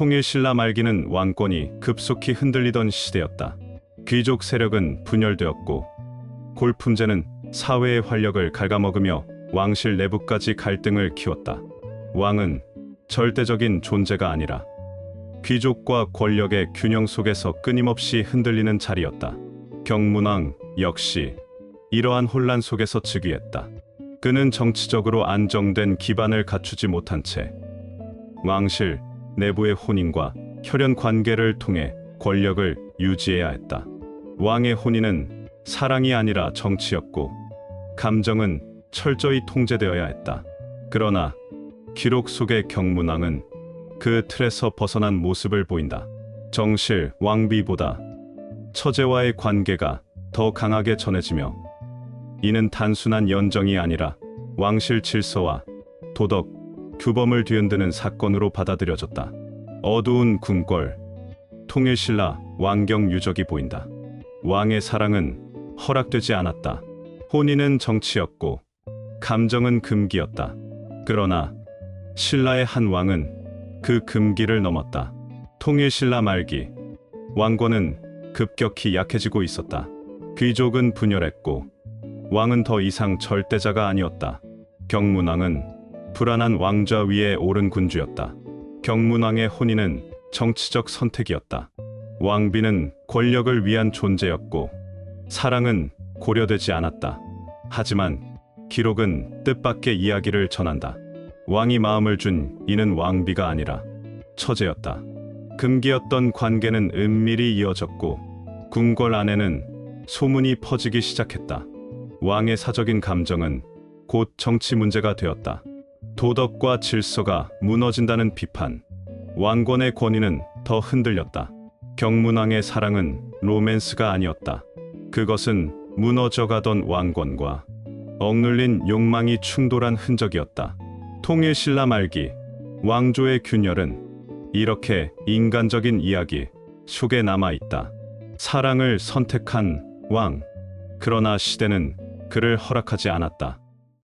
통일신라 말기는 왕권이 급속히 흔들리던 시대였다. 귀족 세력은 분열되었고 골품제는 사회의 활력을 갉아먹으며 왕실 내부까지 갈등을 키웠다. 왕은 절대적인 존재가 아니라 귀족과 권력의 균형 속에서 끊임없이 흔들리는 자리였다. 경문왕 역시 이러한 혼란 속에서 즉위했다. 그는 정치적으로 안정된 기반을 갖추지 못한 채 왕실 내부의 혼인과 혈연 관계를 통해 권력을 유지해야 했다. 왕의 혼인은 사랑이 아니라 정치였고 감정은 철저히 통제되어야 했다. 그러나 기록 속의 경문왕은 그 틀에서 벗어난 모습을 보인다. 정실 왕비보다 처제와의 관계가 더 강하게 전해지며 이는 단순한 연정이 아니라 왕실 질서와 도덕, 규범을 뒤흔드는 사건으로 받아들여졌다. 어두운 궁궐, 통일 신라 왕경 유적이 보인다. 왕의 사랑은 허락되지 않았다. 혼인은 정치였고 감정은 금기였다. 그러나 신라의 한 왕은 그 금기를 넘었다. 통일 신라 말기 왕권은 급격히 약해지고 있었다. 귀족은 분열했고 왕은 더 이상 절대자가 아니었다. 경문왕은 불안한 왕좌 위에 오른 군주였다. 경문왕의 혼인은 정치적 선택이었다. 왕비는 권력을 위한 존재였고 사랑은 고려되지 않았다. 하지만 기록은 뜻밖의 이야기를 전한다. 왕이 마음을 준 이는 왕비가 아니라 처제였다. 금기였던 관계는 은밀히 이어졌고 궁궐 안에는 소문이 퍼지기 시작했다. 왕의 사적인 감정은 곧 정치 문제가 되었다. 도덕과 질서가 무너진다는 비판. 왕권의 권위는 더 흔들렸다. 경문왕의 사랑은 로맨스가 아니었다. 그것은 무너져가던 왕권과 억눌린 욕망이 충돌한 흔적이었다. 통일신라 말기 왕조의 균열은 이렇게 인간적인 이야기 속에 남아 있다. 사랑을 선택한 왕. 그러나 시대는 그를 허락하지 않았다.